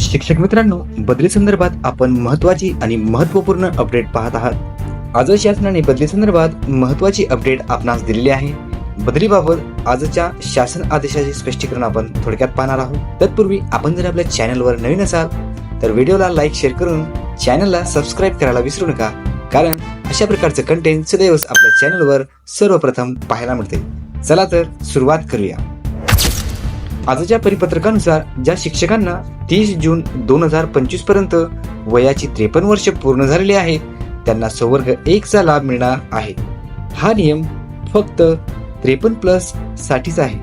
शिक्षक मित्रांनो बदली संदर्भात आपण महत्वाची आणि महत्त्वपूर्ण अपडेट पाहत आहात. आज शासनाने बदली संदर्भात महत्वाची अपडेट आपणास दिलेली आहे. बदलीबाबत आजच्या शासन आदेशाचे स्पष्टीकरण आपण थोडक्यात पाहणार आहोत. तत्पूर्वी आपण जर आपल्या चॅनलवर नवीन असाल तर व्हिडिओला लाईक शेअर करून चॅनलला सबस्क्राईब करायला विसरू नका. कारण अशा प्रकारचं कंटेंट सदैवच आपल्या चॅनलवर सर्वप्रथम पाहायला मिळते. चला तर सुरुवात करूया. आजच्या परिपत्रकानुसार ज्या शिक्षकांना तीस जून दोन हजार पंचवीसपर्यंत वयाची त्रेपन्न वर्ष पूर्ण झालेली आहेत त्यांना संवर्ग एक चा लाभ मिळणार आहे. हा नियम फक्त त्रेपन्न प्लस साठीच आहे.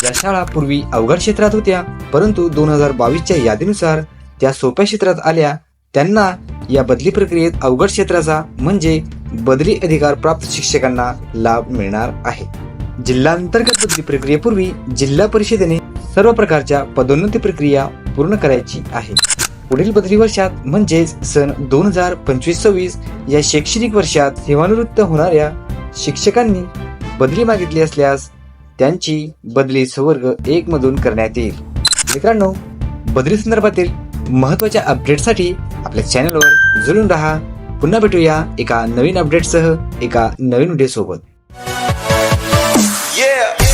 ज्या शाळा पूर्वी अवघड क्षेत्रात होत्या परंतु दोन हजार बावीसच्या यादीनुसार त्या सोप्या क्षेत्रात आल्या त्यांना या बदली प्रक्रियेत अवघड क्षेत्राचा म्हणजे बदली अधिकार प्राप्त शिक्षकांना लाभ मिळणार आहे. जिल्हांतर्गत बदली प्रक्रियेपूर्वी जिल्हा परिषदेने सर्व प्रकारच्या पदोन्नती प्रक्रिया पूर्ण करायची आहे. पुढील बदली वर्षात म्हणजेच सन दोन हजार पंचवीस सव्वीस या शैक्षणिक वर्षात सेवानिवृत्त होणाऱ्या शिक्षकांनी बदली मागितली असल्यास त्यांची बदली संवर्ग एक मधून करण्यात येईल. मित्रांनो बदली संदर्भातील महत्त्वाच्या अपडेटसाठी आपल्या चॅनलवर जुळून राहा. पुन्हा भेटूया एका नवीन अपडेटसह एका नवीन व्हिडिओ सोबत Yeah.